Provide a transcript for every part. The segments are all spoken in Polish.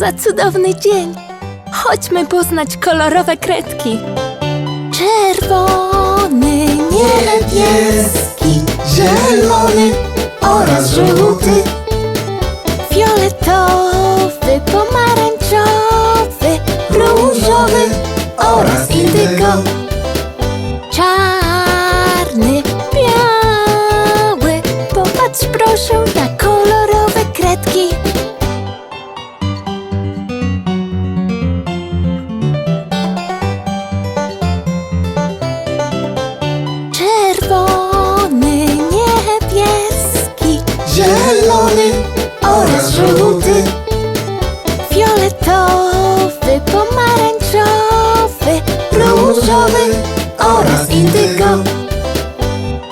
za cudowny dzień? Chodźmy poznać kolorowe kredki. Czerwony, niebieski, zielony oraz żółty. fioletowy, pomarańczowy, różowy oraz indygo. Oraz indygo.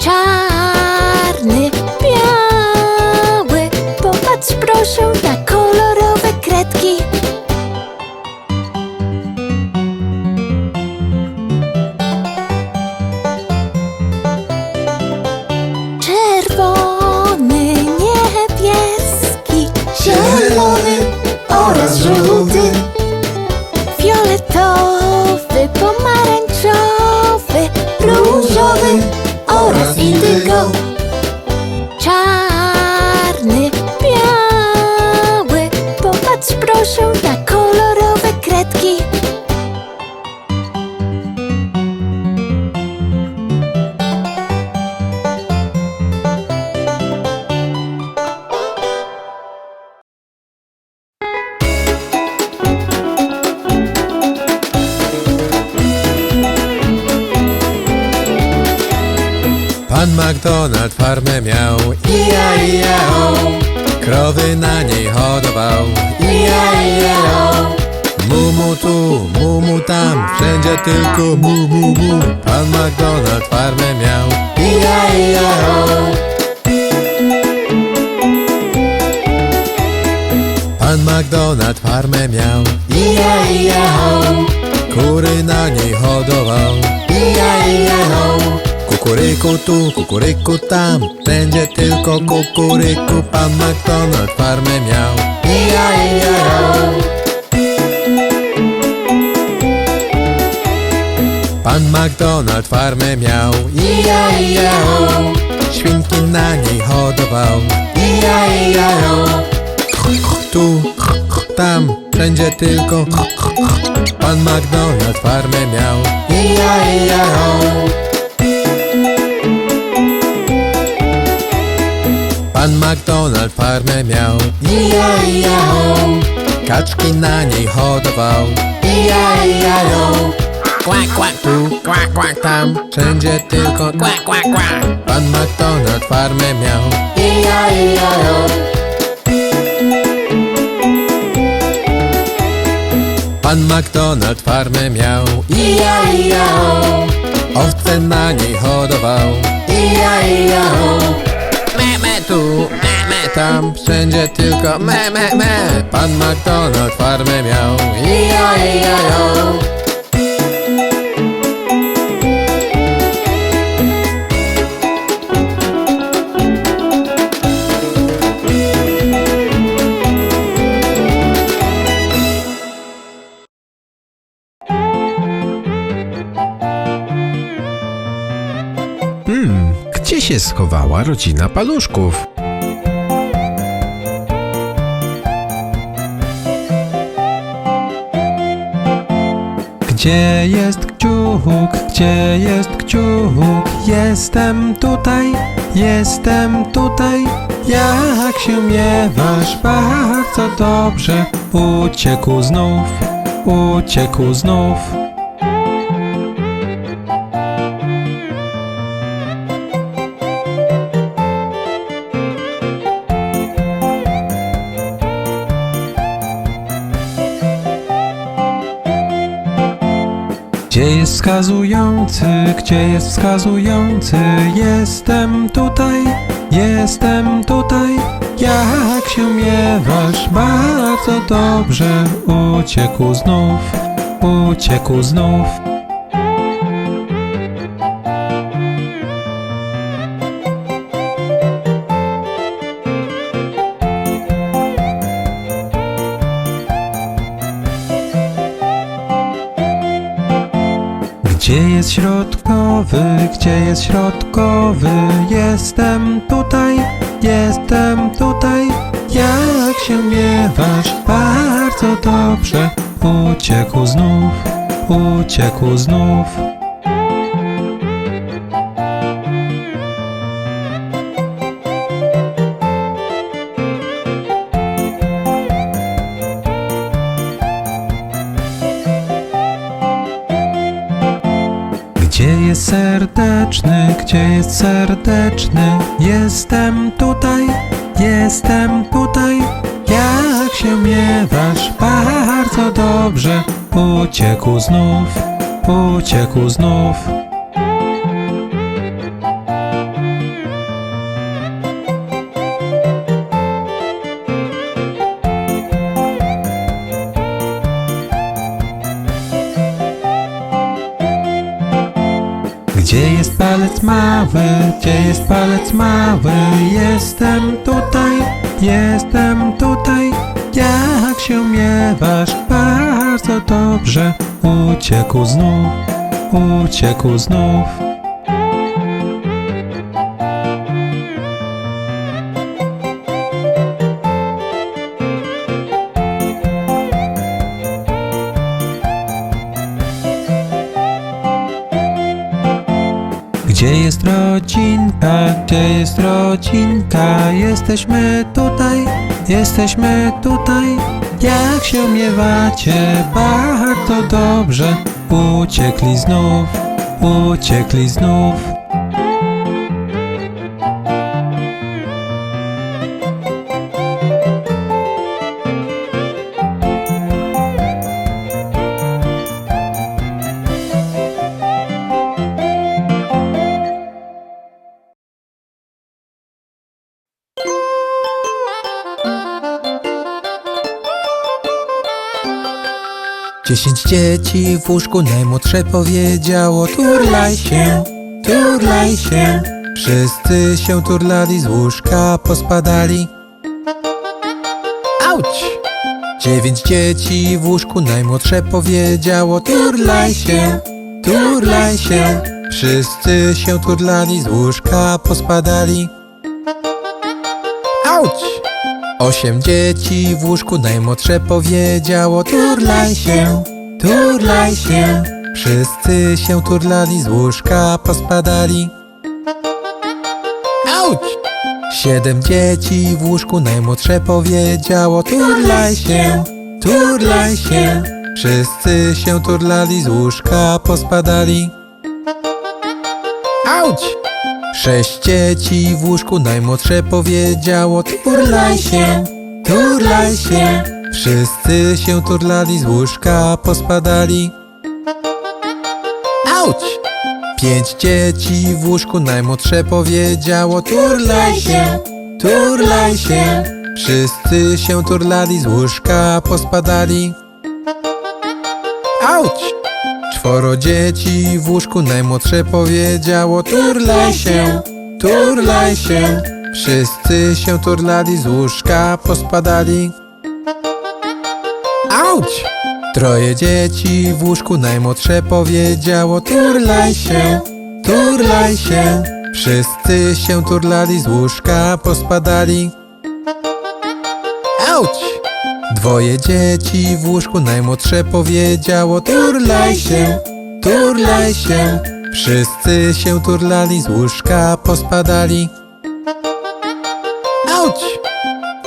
czarny, biały. Popatrz proszę na kolorowe kredki. Czerwony, niebieski, Zielony oraz żółty. Proszę na kolorowe kredki. Pan McDonald farmę miał Ija, ija, o. Krowy na niej hodował Ija, ija. Mumu tu, mumu tam Wszędzie tylko mu, mu, mu Pan McDonald farmę miał Ija, ija. Pan McDonald farmę miał Ija, ija. Kury na niej hodował Ija, ija. Kukuryku tu, kukuryku tam Będzie tylko kukuryku Pan McDonald farmę miał Ija, ija. Pan McDonald farmę miał Ija, ija. Świnki na niej hodował Ija, ija. Tu, tam, wszędzie tylko Pan McDonald farmę miał Ija, ija, Pan McDonald farmę miał Ija, ija, o. Kaczki na niej hodował Ija, ija, o. Kłak, kłak tu, kłak, kłak tam Wszędzie tylko kłak, kłak, kłak Pan McDonald farmę miał Ija, ija, o. Pan McDonald farmę miał Ija, ija, o. Owce na niej hodował Ija, tam Wszędzie tylko me, me, me Pan McDonald farmę miał Ija, ija, o. Hmm, gdzie się schowała rodzina paluszków? Gdzie jest kciuk? Gdzie jest kciuk? Jestem tutaj, jestem tutaj. Jak się miewasz? Bardzo dobrze. Uciekł znów, uciekł znów. Gdzie jest wskazujący? Gdzie jest wskazujący? Jestem tutaj, jestem tutaj. Jak się miewasz? Bardzo dobrze. Uciekł znów, uciekł znów. Gdzie jest środkowy, gdzie jest środkowy? Jestem tutaj, jestem tutaj. Jak się miewasz? Bardzo dobrze. Uciekł znów, uciekł znów. Gdzie jest serdeczny? Jestem tutaj, jestem tutaj. Jak się miewasz? Bardzo dobrze. Uciekł znów, uciekł znów. Gdzie jest palec mały? Gdzie jest palec mały? Jestem tutaj, jestem tutaj. Jak się miewasz? Bardzo dobrze. Uciekł znów, uciekł znów. Gdzie jest rodzinka? Gdzie jest rodzinka? Jesteśmy tutaj, jesteśmy tutaj. Jak się miewacie? Bardzo dobrze. Uciekli znów, uciekli znów. Dziesięć dzieci w łóżku najmłodsze powiedziało Turlaj się, turlaj się Wszyscy się turlali z łóżka pospadali Auć! Dziewięć dzieci w łóżku najmłodsze powiedziało Turlaj się, turlaj się Wszyscy się turlali z łóżka pospadali Auć! Osiem dzieci w łóżku najmłodsze powiedziało Turlaj się, turlaj się Wszyscy się turlali z łóżka pospadali Auć! Siedem dzieci w łóżku najmłodsze powiedziało Turlaj się, turlaj się Wszyscy się turlali z łóżka pospadali Auć! Sześć dzieci w łóżku najmłodsze powiedziało Turlaj się, turlaj się Wszyscy się turlali z łóżka pospadali Auć! Pięć dzieci w łóżku najmłodsze powiedziało Turlaj się, turlaj się Wszyscy się turlali z łóżka pospadali Auć! Czworo dzieci w łóżku najmłodsze powiedziało Turlaj się, turlaj się Wszyscy się turlali z łóżka pospadali Auć! Troje dzieci w łóżku najmłodsze powiedziało Turlaj się, turlaj się Wszyscy się turlali z łóżka pospadali Auć! Dwoje dzieci w łóżku najmłodsze powiedziało Turlaj się, turlaj się. Wszyscy się turlali z łóżka pospadali. Auć!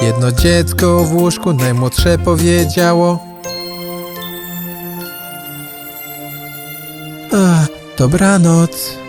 Jedno dziecko w łóżku najmłodsze powiedziało Ach, dobranoc